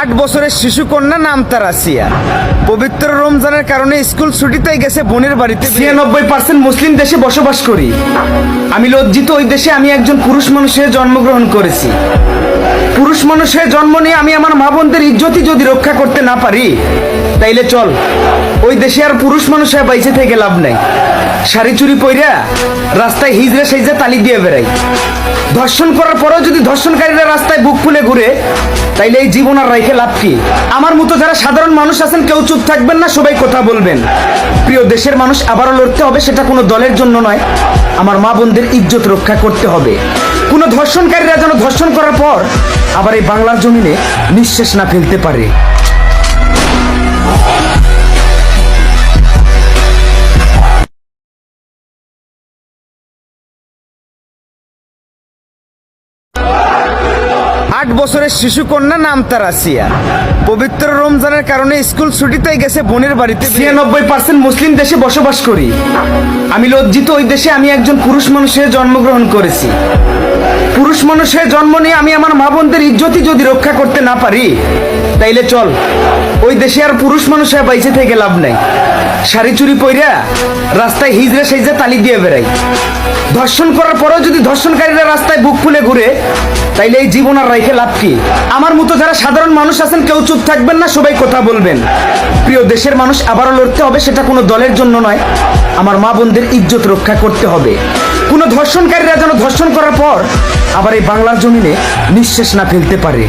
আট বছরের শিশু কন্যা নাম তার আসিয়া। পবিত্র রমজানের কারণে স্কুল ছুটিতে গেছে বোনের বাড়িতে। ছিয়ানব্বই পার্সেন্ট মুসলিম দেশে বসবাস করি। আমি লজ্জিত ওই দেশে আমি একজন পুরুষ মানুষের জন্মগ্রহণ করেছি। পুরুষ মানুষের জন্ম নিয়ে আমি আমার মা বোনদের ইজ্জতই যদি রক্ষা করতে না পারি, তাইলে চল, ওই দেশে আর পুরুষ মানুষ হয়ে বাইচে থেকে লাভ নাই। শাড়ি চুরি পইরা রাস্তায় হিজড়ে সেজে তালি দিয়ে বেড়াই। ধর্ষণ করার পরেও যদি ধর্ষণকারীরা রাস্তায় বুক ফুলে ঘুরে তাইলে এই জীবন আর রাইখে লাভ কি? আমার মতো যারা সাধারণ মানুষ আছেন, কেউ চুপ থাকবেন না, সবাই কথা বলবেন। প্রিয় দেশের মানুষ আবারও লড়তে হবে, সেটা কোনো দলের জন্য নয়। আমার মা বোনদের ইজ্জত রক্ষা করতে হবে। কোনো ধর্ষণকারীরা যেন ধর্ষণ করার পর আবার এই বাংলার জমিনে নিঃশ্বাস না ফেলতে পারে। আট বছরের শিশু কন্যা নাম তার আসিয়া। পবিত্র রমজানের কারণে স্কুল ছুটিতে গেছে বোনের বাড়িতে। ছিয়ানব্বই পার্সেন্ট মুসলিম দেশে বসবাস করি। আমি লজ্জিত ওই দেশে আমি একজন পুরুষ মানুষের জন্মগ্রহণ করেছি। পুরুষ মানুষের জন্ম নিয়ে আমি আমার মা বোনদের ইজ্জতই যদি রক্ষা করতে না পারি, তাইলে চল। ওই দেশে আর পুরুষ মানুষ হয়ে বাইচে থেকে লাভ নাই। শাড়ি চুরি পইরা রাস্তায় হিজড়ে সেজে তালি দিয়ে বেড়াই। ধর্ষণ করার পরেও যদি ধর্ষণকারীরা রাস্তায় বুক ফুলে ঘুরে তাইলে এই জীবন আর রাইখে লাভ কি? আমার মতো যারা সাধারণ মানুষ আছেন, কেউ চুপ থাকবেন না, সবাই কথা বলবেন। প্রিয় দেশের মানুষ আবারও লড়তে হবে, সেটা কোনো দলের জন্য নয়। আমার মা বোনদের ইজ্জত রক্ষা করতে হবে। কোনো ধর্ষণকারীরা যেন ধর্ষণ করার পর আবার এই বাংলার জমিনে নিঃশ্বাস না ফেলতে পারে।